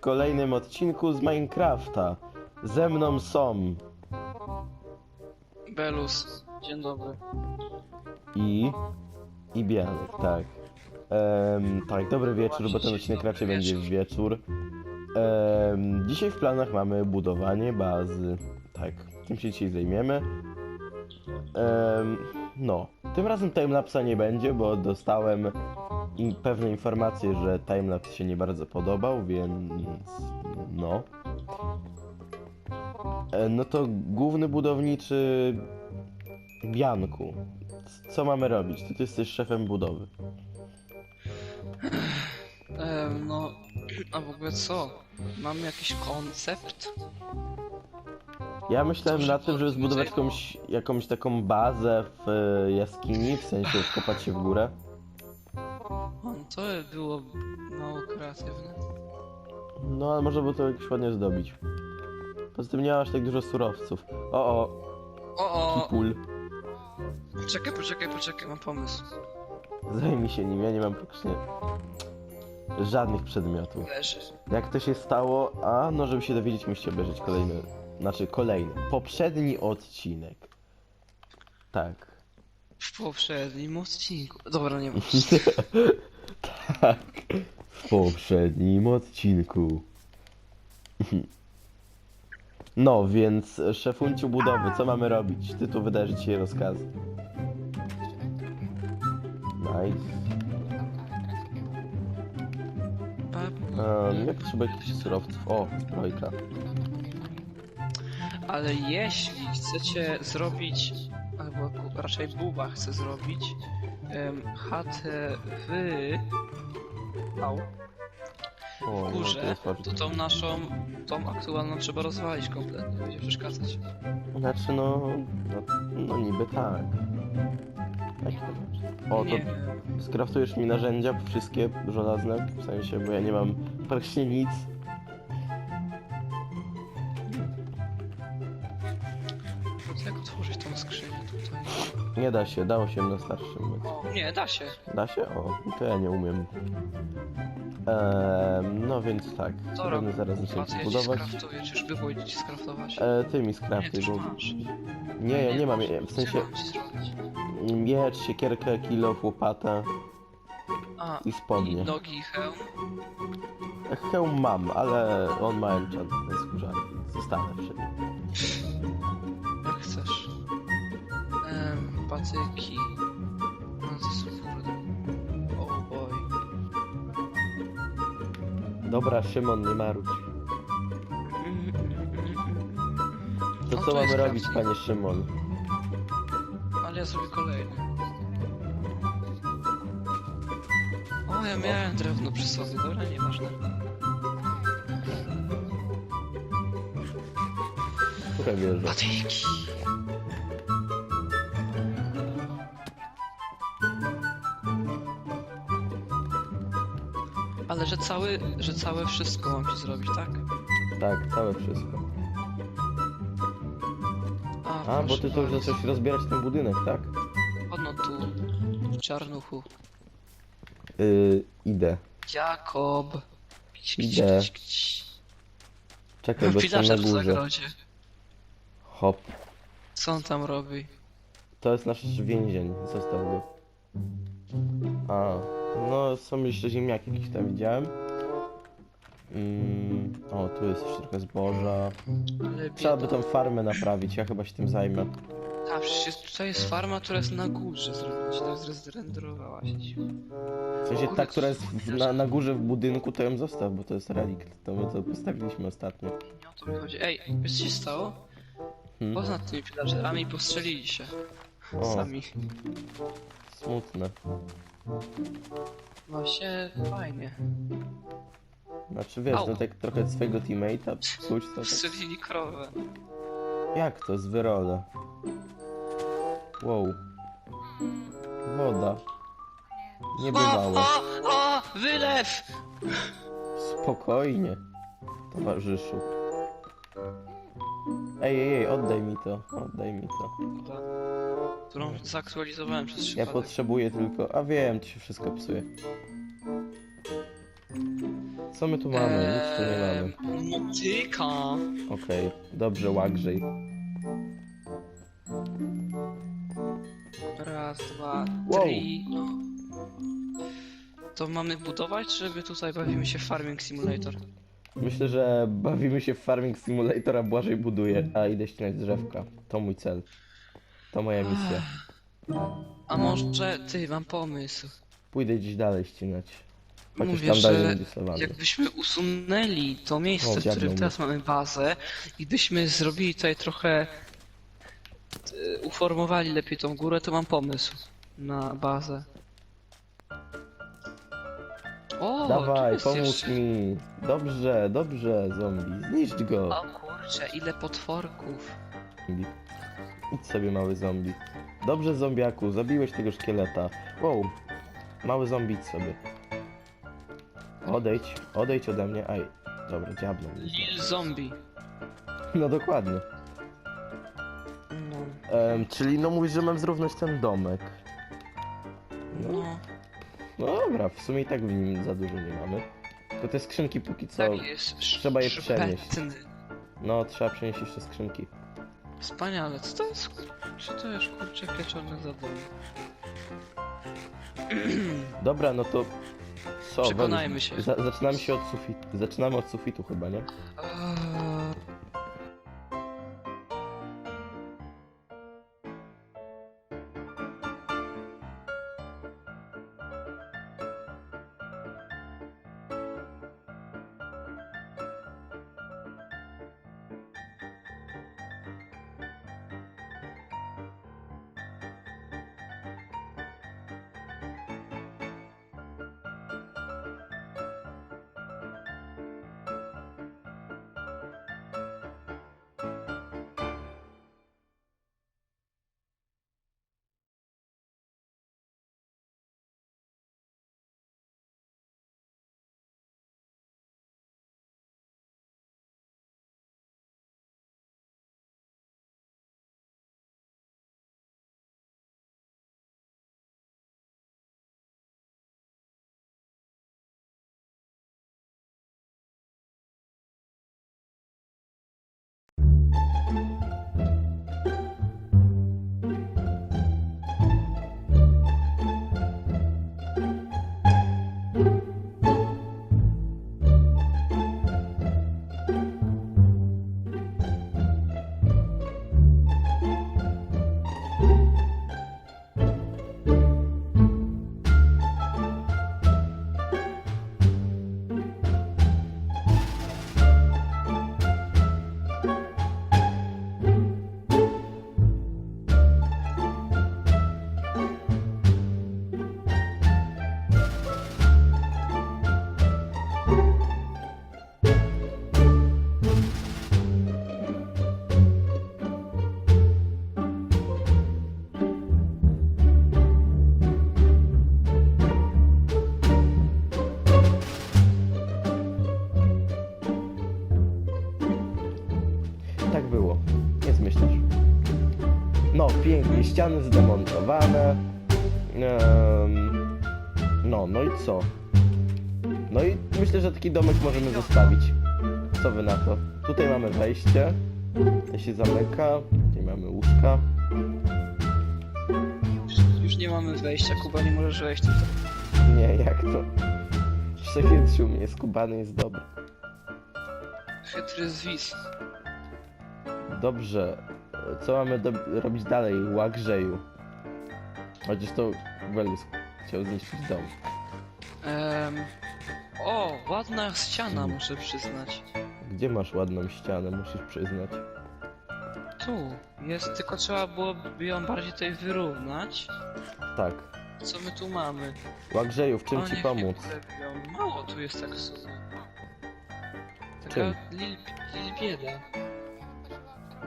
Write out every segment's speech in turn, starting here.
kolejnym odcinku z Minecrafta. Ze mną są Belus, dzień dobry. i... i Bianek, tak. Em, tak, dobry wieczór, bo ten odcinek raczej będzie w wieczór. Em, dzisiaj w planach mamy budowanie bazy. Tak, tym się dzisiaj zajmiemy. Em, no, tym razem timelapsa nie będzie, bo dostałem i pewne informacje, że timelapse się nie bardzo podobał, więc no. E, No to główny budowniczy Bianku. Co mamy robić? Ty, ty jesteś szefem budowy. Ehm, no, a w ogóle co? Mamy jakiś koncept? Ja myślałem Cóż, na tym, żeby zbudować jakąś, jakąś taką bazę w e, jaskini, w sensie wkopać się w górę. O, no to było mało kreatywne. No ale można by to jakoś ładnie zdobić. Poza tym nie masz tak dużo surowców. O, o, O, o! kipul. Poczekaj, poczekaj, poczekaj, mam pomysł. Zajmij się nim, ja nie mam praktycznie żadnych przedmiotów. Leży. Jak to się stało? A, no żeby się dowiedzieć, musicie obejrzeć kolejny, znaczy kolejny, poprzedni odcinek. Tak. W poprzednim odcinku. Dobra, nie ma. tak. W poprzednim odcinku. No, więc szefunciu budowy, co mamy robić? Ty tu wydajesz dzisiaj rozkazy. Nice. Um, ja potrzebuję jakichś surowców. O, zbrojka. Ale jeśli chcecie zrobić, ku- raczej Buba chce zrobić em, chatę w... Au. W no, górze, ważne. to tą naszą, tą aktualną trzeba rozwalić kompletnie, będzie przeszkadzać. Znaczy no, no, no niby tak. Jak to znaczy? O, to Nie, skraftujesz mi narzędzia wszystkie żelazne, w sensie, bo ja nie mam praktycznie Nie da się, dało się na starszym. O, nie, da się. Da się? O, to ja nie umiem. Ehm, no więc tak, będę zaraz Patrz, zacząć ja ci budować. skraftuję, czy już by było ci skraftować? E, ty mi nie, skraftuj, ty bo... masz. Nie, ja nie mam, masz. w Co sensie mam ci zrobić? miecz, siekierkę, kilo, łopatę A, i spodnie. i nogi i hełm? Hełm mam, ale on ma enchant skórzany, więc zostanę przy nim. Patyki. No to są kurde. Oh boy. Dobra, Szymon, nie marudź. To co to mamy jest robić, panie Szymon? Ale ja zrobię kolejny. O, ja miałem drewno przy sobie, dobra, nieważne. Które wieże? Patyki! Że cały, że całe wszystko mam ci zrobić, tak? Tak, całe wszystko. A, bo proszę ty to już bardzo. zacząłeś rozbierać ten budynek, tak? Ono tu, czarnuchu. Yy, idę. Jakob. Idę. Czekaj, bo jestem na w górze. zagrodzie. Hop. Co on tam robi? To jest nasz więzień, zostaw go. A, no są jeszcze ziemniaki jakieś tam widziałem. Mm, o, tu jest jeszcze trochę zboża. Ale Trzeba by bieda. tą farmę naprawić, ja chyba się tym zajmę. A przecież jest, tutaj jest farma, która jest na górze. Zrezrenderowała się ci. W sensie ta, która jest w, na, na górze w budynku, to ją zostaw, bo to jest relikt. To my to postawiliśmy ostatnio. Nie o to mi chodzi. Ej, wiesz co się stało? Hmm? Poza tymi pillagerami postrzelili się. O, Sami. smutne. Właśnie fajnie. Znaczy wiesz, Au. no tak trochę swojego teammate'a psuć to tak. Krowę. Jak to z wyrola? Wow. Woda. O, Niebywałe. o, o, wylew! Spokojnie, towarzyszu. Ej, ej, ej, oddaj mi to, oddaj mi to. Którą zaktualizowałem przez Ja przypadek. potrzebuję tylko, a wiem, to się wszystko psuje. Co my tu mamy? Nic tu nie mamy. Eee, Motyka. Okej, dobrze, łagrzej. Raz, dwa, Wow. trzy. To mamy budować, czy my tutaj bawimy się w Farming Simulator? Myślę, że bawimy się w Farming Simulator, a Błażej buduje, a idę ścinać drzewka. To mój cel. To moja misja. A może ty, mam pomysł. Pójdę gdzieś dalej ścinać. Chociaż Mówię, tam dalej że będzie jakbyśmy usunęli to miejsce, O, w którym teraz mamy bazę i byśmy zrobili tutaj trochę e, uformowali lepiej tą górę, to mam pomysł na bazę. O, Dawaj, tu jest pomóż jeszcze... mi. Dobrze, dobrze, zombie. Zniszcz go. O kurczę, ile potworków. Zombie. Idź sobie, mały zombie. Dobrze, zombiaku, zabiłeś tego szkieleta. Wow, mały zombie, idź sobie. Odejdź, odejdź ode mnie. Aj, dobra, mnie. Lil zombie. No dokładnie. No, Em, czyli no mówisz, że mam zrównać ten domek. No, dobra, w sumie i tak w nim za dużo nie mamy. Tylko te skrzynki póki co... tak jest. trzeba je przenieść. No, trzeba przenieść jeszcze skrzynki. Wspaniale, co to jest? Czy to jest kurczę pieczone zadanie? Dobra, no to... Co? Przekonajmy się. Za, zaczynamy się od sufitu. Zaczynamy od sufitu chyba, nie? Eee, ściany zdemontowane. Em, no, no i co? No i myślę, że taki domek możemy zostawić. Co wy na to? Tutaj mamy wejście. To się zamyka. Tutaj mamy łóżka. już, już nie mamy wejścia, Kuba, nie możesz wejść tutaj. Nie, jak to? Przechytrzył mnie, skubany jest dobry. Chytry zwis. Dobrze. Co mamy do- robić dalej? Łagrzeju. Chociaż to Welus chciał zniszczyć dom. Em, o, ładna ściana, muszę przyznać. Gdzie masz ładną ścianę, musisz przyznać. Tu jest, tylko trzeba byłoby ją bardziej tutaj wyrównać. Tak. Co my tu mamy? Łagrzeju, w czym O, ci niech pomóc? mnie polepią. Mało tu jest tak sobie. Taka Czym? lil, lil bieda.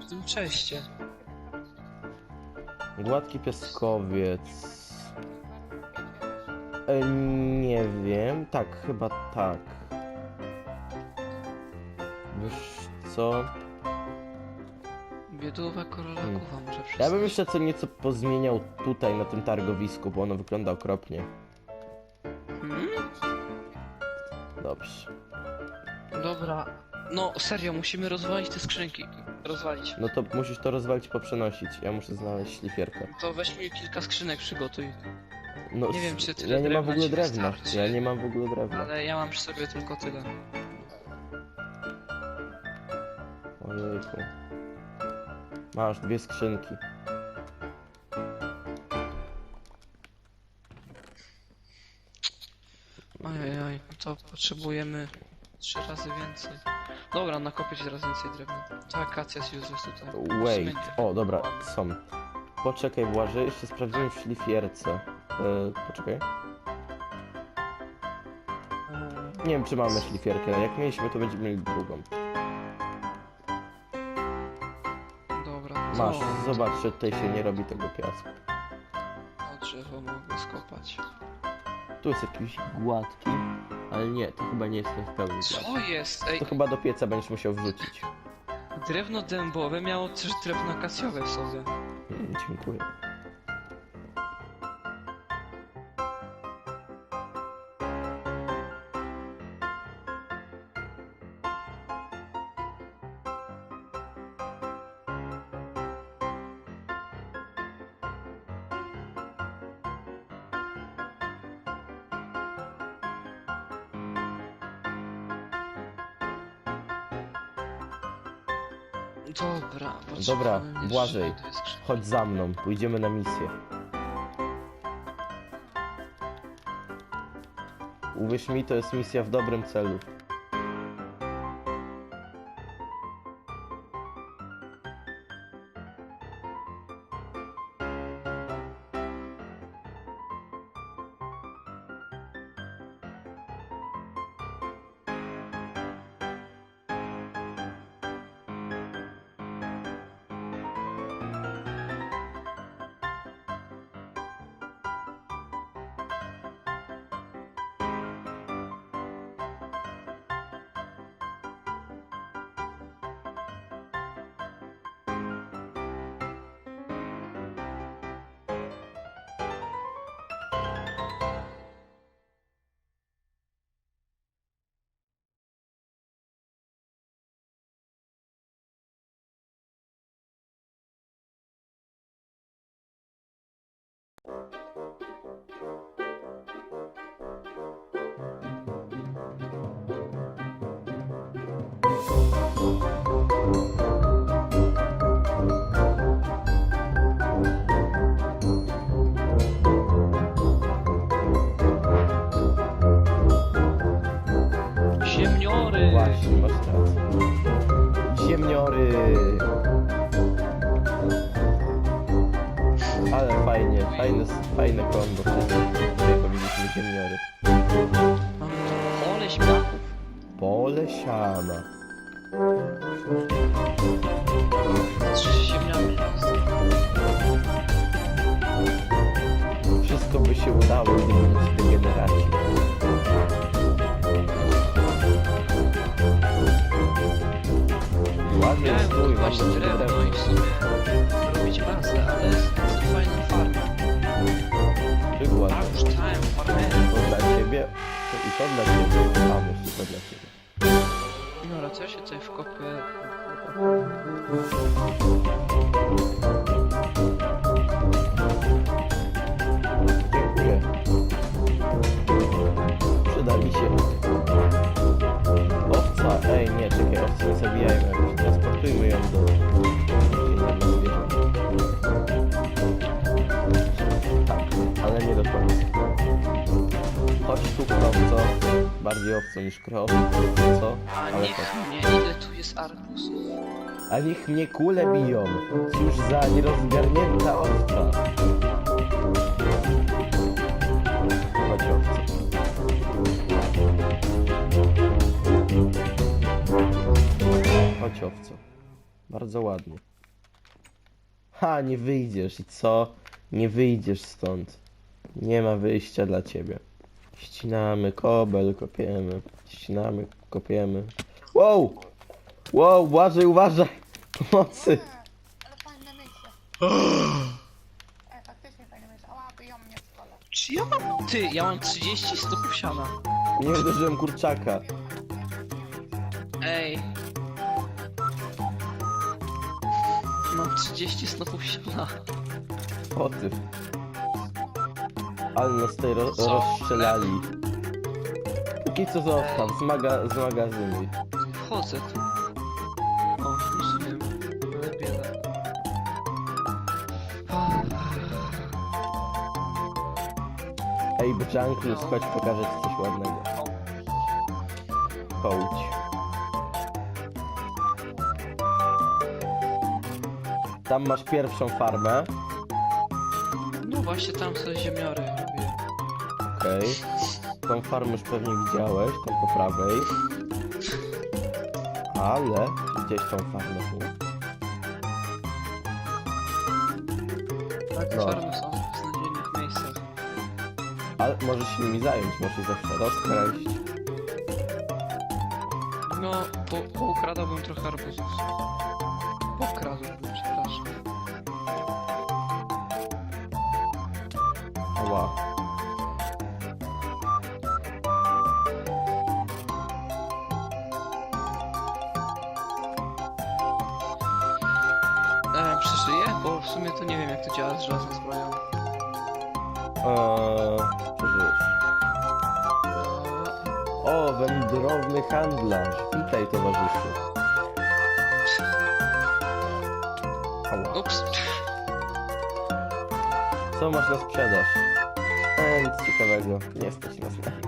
W tym czeście. Gładki piaskowiec. E, nie wiem. Tak, chyba tak. Wiesz co? Biedowa korolakowa, Hmm. muszę przyznać. Ja bym jeszcze co nieco pozmieniał tutaj na tym targowisku, bo ono wygląda okropnie. Hmm? Dobrze. Dobra. No serio, musimy rozwalić te skrzynki. Rozwalić. No to musisz to rozwalić, poprzenosić. Ja muszę znaleźć szlifierkę. To weź mi kilka skrzynek przygotuj. No, Nie wiem, czy tyle ja nie mam w drewna ogóle ci drewna. wystarczy. Ja nie mam w ogóle drewna. Ale ja mam przy sobie tylko tyle. Ojejku. Masz dwie skrzynki. Ojej, to potrzebujemy trzy razy więcej. Dobra, nakopię ci teraz więcej drewna. Ta akacja jest useless tutaj. Wait. O, dobra, są. Poczekaj, Błażej, jeszcze sprawdzimy w szlifierce. E, poczekaj. Eee, Nie wiem, czy mamy szlifierkę. Jak mieliśmy, to będziemy mieli drugą. Dobra, Masz, zobacz, że tutaj się nie robi tego piasku. O drzewo mogę skopać. Tu jest jakiś gładki, ale nie, to chyba nie jest w pełni. Co jest? Ej, To chyba do pieca będziesz musiał wrzucić. drewno dębowe miało też drewno akacjowe w sobie. Mm, dziękuję. Dobra, Dobra, potrzebujemy jeszcze Błażej. skrzynki. Chodź za mną, pójdziemy na misję. Uwierz mi, to jest misja w dobrym celu. Ziemniory! Właśnie, masz rację. Ziemniory! Ale fajnie, fajne, fajne kombo. Tutaj powiedzieliśmy ziemniory. Pole śmiaków. Pole siana. Trzy ziemniaki. Wszystko by się udało, gdyby nie te generaci. Ładnie Miałem stój, mam duże drewno i w sumie robić bazę, ale z z fajną farmą. Przykład. Time farmerem. To dla ciebie, to i to dla ciebie. Mam jeszcze to dla ciebie. Dobra, co ja się tutaj? Dziękuję. Przyda mi się. Owca, ej nie, czekaj, nie zabijajmy transportujmy ją do... tu krowco, bardziej owco niż krow, co? A Ale niech tak. mnie, ile tu jest arbuzów? A niech mnie kule biją, cóż za nierozgarnięta owca. Chodź owco. Chodź owco. Bardzo ładnie. Ha, nie wyjdziesz i co? Nie wyjdziesz stąd. Nie ma wyjścia dla ciebie. Ścinamy kobel, kopiemy. Ścinamy, kopiemy. Wow! Wow, Błażej, uważaj! Pomocy! Ale fajne myśl. Ej, faktycznie fajne myśl. Ała, biją mnie w. Czy ja mam... Ty, ja mam 30 stóp siana. Nie uderzyłem kurczaka. Ej. Mam 30 snopów siana. O ty. Ale nas tutaj ro rozstrzelali. Póki co zostaw, z, maga z magazynu. Wchodzę tu. O, już wiem. Ale bieda. Ej, Bjanklus, chodź pokażę ci coś ładnego. Chodź. Tam masz pierwszą farmę. No właśnie tam sobie ziemiory robię. Okej. Tą farmę już pewnie widziałeś, tam po prawej. Ale gdzieś tą farmę tu. Tak, No. farmy są w beznadziejnych miejscach. Ale możesz się nimi zająć, możesz je zawsze rozkraść. No, po, poukradałbym trochę arbuzów. Ała. E, przeżyję? Bo w sumie to nie wiem jak to działa z żelazną zbroją. Eee, przeżyjesz. O, wędrowny handlarz. Witaj, towarzyszu. Co masz na sprzedaż? Eee, nic ciekawego. Nie stać nas na nic.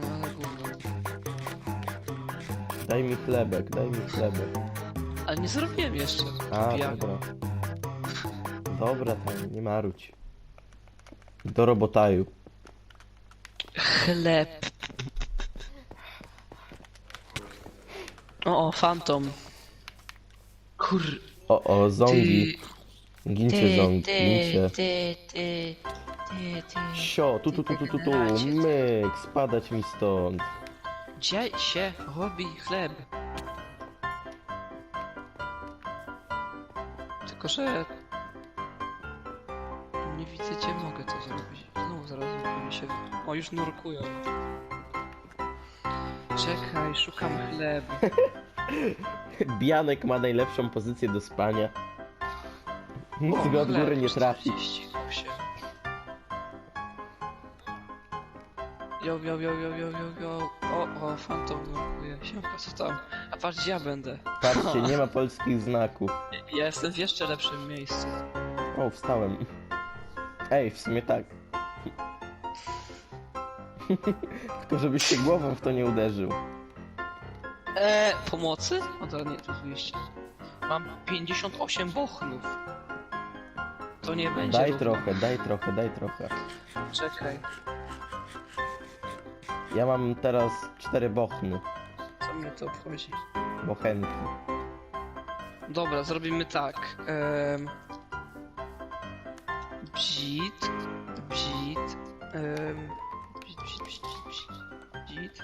No ale gówno. Daj mi chlebek, daj mi chlebek. Ale nie zrobiłem jeszcze. A, Pijak. dobra. Dobra, tam, nie maruć. Do robotaju. Chleb. O, o, fantom. Kur... O, o, zombie. Ty... Gincie zombie, gincie. ty, ty, ty, ty. Sio, tu, tu, tu, tu, tu, tu, myk, spadać mi stąd. Gdzie się robi chleb? Tylko, że... Nie widzę, gdzie mogę to zrobić. Znowu zaraz mi się... O, już nurkują. Czekaj, szukam chleb. Bianek ma najlepszą pozycję do spania. Nic O, go od góry nie trafi. 48. Jo, jo, jo, jo, jo, jo, jo. O, o, fantom nurkuje. Siemka, co tam? A patrz, gdzie ja będę. Patrzcie, nie ma polskich znaków. Ja jestem w jeszcze lepszym miejscu. O, wstałem. Ej, w sumie tak. Tylko żebyś się głową w to nie uderzył. Eee, pomocy? O, to nie, to wyjście. Mam 58 bochnów. To nie będzie Daj równo. trochę, daj trochę, daj trochę. Czekaj, Ja mam teraz cztery bochny. co mnie to obchodzi? Bochenki. Dobra, zrobimy tak. Um, bzit, bzit, um, bzit, bzit, bzit, bzit, bzit,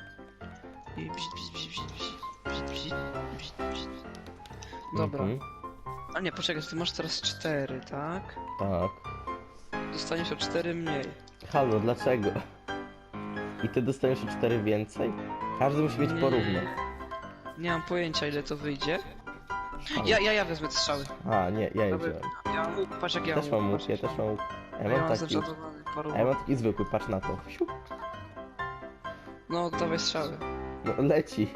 i bzit, bzit, bzit, bzit, bzit, bzit, bzit, bzit, bzit. Dobra. Mhm, A nie, poczekaj, ty masz teraz cztery, tak? tak. Dostaniesz o cztery mniej. Halo, dlaczego? I ty dostajesz o cztery więcej? Każdy musi mieć Nie. porówno. Nie mam pojęcia ile to wyjdzie. Halo. Ja, ja, ja wezmę te strzały. A, nie, ja je Dobra, wziąłem. Ja mam łuk, patrz jak ja Też mam łuk, łuk, ja patrz. też mam łuk. A Ja ja mam mam taki. zaczarowany paru. A ja mam taki zwykły, patrz na to. Siu. No, dawaj strzały. No, leci.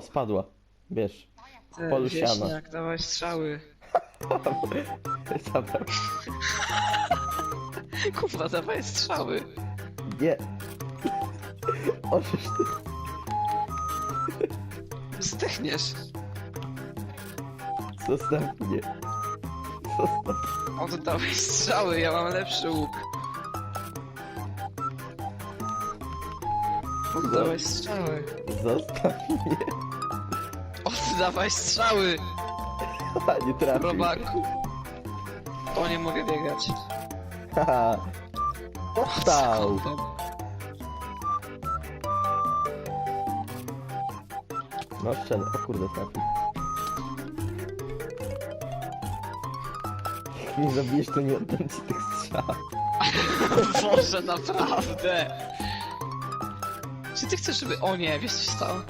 O, spadła. Wiesz. Ty, Polu siana. wieśniak, dawaj strzały. Zabrał. Kurwa, dawaj strzały. Nie. Oczyż ty. Zdechniesz. Zostaw mnie. Zostaw. Oddawaj strzały, ja mam lepszy łuk. Oddawaj strzały. Zostaw mnie. Oddawaj strzały, nie trafił. robaku. O, nie mogę biegać. Haha. Dostał. No strzelę. O kurde, trafił. Mnie zabijesz, to nie oddam ci tych strzał. Boże, naprawdę! Czy ty chcesz, żeby... O nie, wiesz co się stało?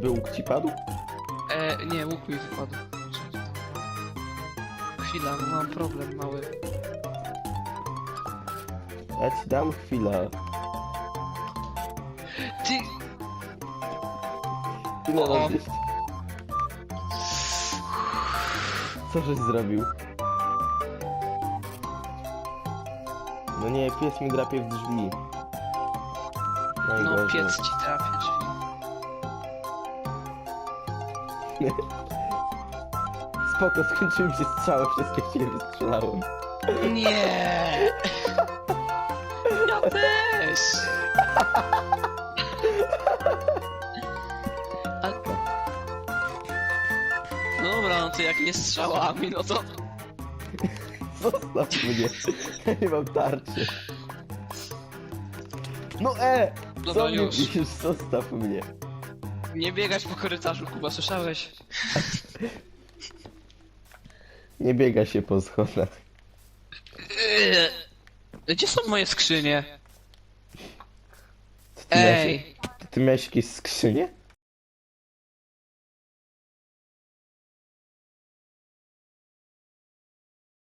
Czyżby łuk ci padł? E, nie, łuk mi wypadł. Chwila, mam problem mały. Ja ci dam chwilę. Ty... Ile O. Co żeś zrobił? No nie, pies mi drapie w drzwi. No, Najgorzej. piec ci trafia drzwi. Spoko, skończyły mi się strzały, wszystkie się wystrzelałem. Nie! Ja też! A... Dobra, no to jak nie strzałami, no to... Zostaw mnie. Ja nie mam tarczy. No e! Co Dobra, mnie już. piszesz? Zostaw mnie. Nie biegać po korytarzu, Kuba, słyszałeś? Nie biega się po schodach. Eee, Gdzie są moje skrzynie? Ty miałeś, Ej! ty miałeś jakieś skrzynie?